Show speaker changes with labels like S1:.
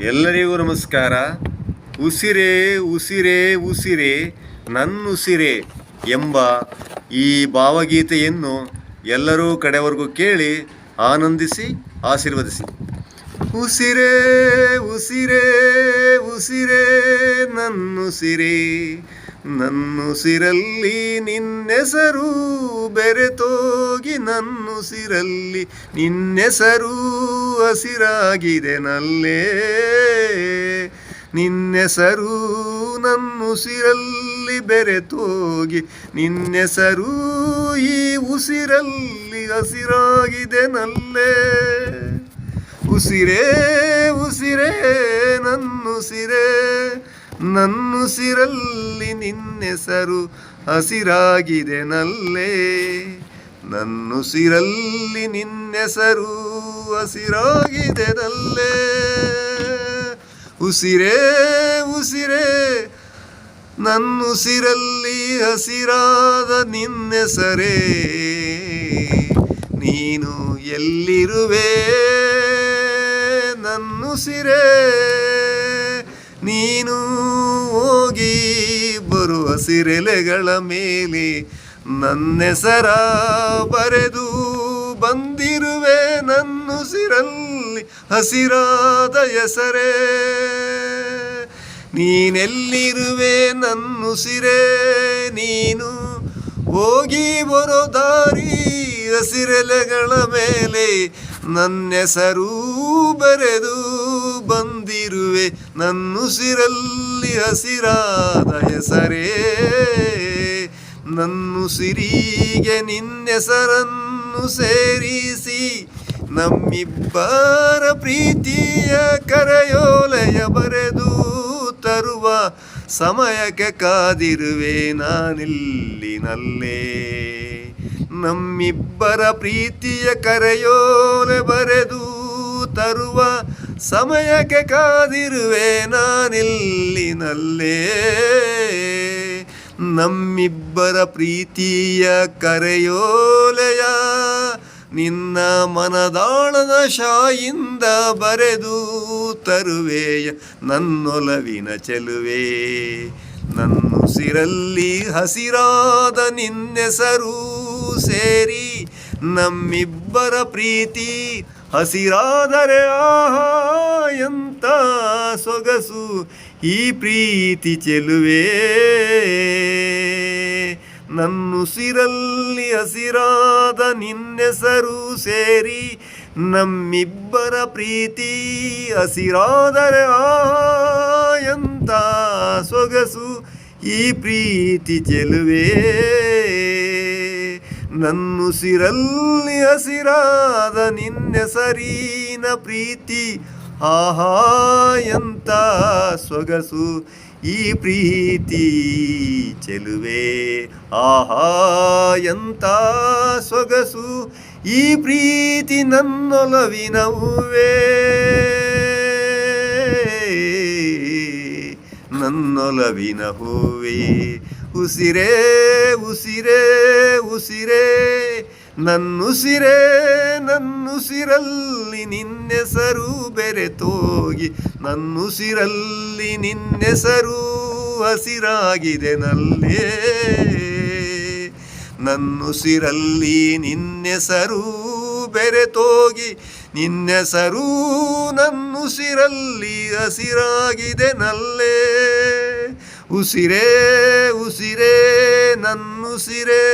S1: ಎಲ್ಲರಿಗೂ ನಮಸ್ಕಾರ. ಉಸಿರೇ ಉಸಿರೇ ಉಸಿರೇ, ನನ್ನುಸಿರೇ ಎಂಬ ಈ ಭಾವಗೀತೆಯನ್ನು ಎಲ್ಲರೂ ಕಡೆವರೆಗೂ ಕೇಳಿ ಆನಂದಿಸಿ, ಆಶೀರ್ವದಿಸಿ. ಉಸಿರೇ ಉಸಿರೇ ಉಸಿರೇ, ನನ್ನುಸಿರೇ, ನನ್ನುಸಿರಲ್ಲಿ ನಿನ್ನೆಸರು ಬೆರೆತೋಗಿ ನನ್ನುಸಿರಲ್ಲಿ ನಿನ್ನೆಸರೂ ಹಸಿರಾಗಿದೆ ನಲ್ಲೇ. ನಿನ್ನೆಸರೂ ನನ್ನುಸಿರಲ್ಲಿ ಬೆರೆತೋಗಿ, ನಿನ್ನೆಸರೂ ಈ ಉಸಿರಲ್ಲಿ ಹಸಿರಾಗಿದೆ ನಲ್ಲೇ. ಉಸಿರೇ ಉಸಿರೇ ನನ್ನುಸಿರೇ ನನ್ನುಸಿರಲ್ಲಿ ನಿನ್ನೆಸರು ಹಸಿರಾಗಿದೆ ನಲ್ಲೇ. ನನ್ನುಸಿರಲ್ಲಿ ನಿನ್ನೆಸರು ಹಸಿರಾಗಿದೆ ನಲ್ಲೇ ಉಸಿರೇ ಉಸಿರೇ ನನ್ನುಸಿರಲ್ಲಿ ಹಸಿರಾದ ನಿನ್ನೆಸರೇ. ನೀನು ಎಲ್ಲಿರುವೆ? ನನ್ನುಸಿರೇ ನೀನು ಹೋಗಿ ಬರುವ ಸಿರೆಲೆಗಳ ಮೇಲೆ ನನ್ನೆಸರ ಬರೆದು ಬಂದಿರುವೆ ನನ್ನುಸಿರಲ್ಲಿ ಹಸಿರಾದ ಹೆಸರೇ. ನೀನೆಲ್ಲಿರುವೆ ನನ್ನುಸಿರೇ ನೀನು ಹೋಗಿ ಬರೋ ದಾರಿ ಹಸಿರೆಲೆಗಳ ಮೇಲೆ. ನನ್ನೆಸರೂ ಬರೆದು ಬಂದಿರುವೆ ನನ್ನುಸಿರಲ್ಲಿ ಹಸಿರಾದ ಹೆಸರೇ. ನನ್ನುಸಿರಿಗೆ ನಿನ್ನೆಸರನ್ನು ಸೇರಿಸಿ, ನಮ್ಮಿಬ್ಬರ ಪ್ರೀತಿಯ ಕರೆಯೋಲೆಯ ಬರೆದು ತರುವ ಸಮಯಕ್ಕೆ ಕಾದಿರುವೆ ನಾನಿಲ್ಲಿನಲ್ಲೇ. ನಮ್ಮಿಬ್ಬರ ಪ್ರೀತಿಯ ಕರೆಯೋಲೆ ಬರೆದು ತರುವ ಸಮಯಕ್ಕೆ ಕಾದಿರುವೆ ನಾನಿಲ್ಲಿ ನಲ್ಲೇ ನಮ್ಮಿಬ್ಬರ ಪ್ರೀತಿಯ ಕರೆಯೋಲೆಯ ನಿನ್ನ ಮನದಾಳದ ಶಾಯಿಂದ ಬರೆದು ತರುವೆಯ ನನ್ನೊಲವಿನ ಚೆಲುವೆ. ನನ್ನುಸಿರಲ್ಲಿ ಹಸಿರಾದ ನಿನ್ನೆಸರು ಸೇರಿ ನಮ್ಮಿಬ್ಬರ ಪ್ರೀತಿ ಹಸಿರಾದರೆ ಆಹಾ ಈ ಪ್ರೀತಿ ಚೆಲುವೆ. ನನ್ನುಸಿರಲ್ಲಿ ಹಸಿರಾದ ನಿನ್ನೆಸರು ಸೇರಿ ನಮ್ಮಿಬ್ಬರ ಪ್ರೀತಿ ಹಸಿರಾದರೆ ಆ ಎಂತ ಸೊಗಸು. ಈ ಪ್ರೀತಿ ಚೆಲುವೆ. ನನ್ನುಸಿರಲ್ಲಿ ಹಸಿರಾದ ನಿನ್ನೆಸರಿನ ಪ್ರೀತಿ ಆಹಾ, ಎಂತ ಸೊಗಸು ಈ ಪ್ರೀತಿ ಚೆಲುವೆ. ಆಹಾ, ಎಂತ ಸೊಗಸು ಈ ಪ್ರೀತಿ ನನ್ನೊಲವಿನ ಹೂವೇ. ನನ್ನೊಲವಿನ ಹೂವೇ. ಉಸಿರೇ ಉಸಿರೇ ಉಸಿರೇ. ನನ್ನುಸಿರೇ, ನನ್ನುಸಿರಲ್ಲಿ ನಿನ್ನೆಸರು ಬೆರೆತೋಗಿ, ನನ್ನುಸಿರಲ್ಲಿ ನಿನ್ನೆಸರು ಹಸಿರಾಗಿದೆ ನಲ್ಲೇ. ನನ್ನುಸಿರಲ್ಲಿ ನಿನ್ನೆಸರು ಬೆರೆತೋಗಿ, ನಿನ್ನೆಸರು ನನ್ನುಸಿರಲ್ಲಿ ಹಸಿರಾಗಿದೆ ನಲ್ಲೇ. ಉಸಿರೇ ಉಸಿರೇ, ನನ್ನುಸಿರೇ.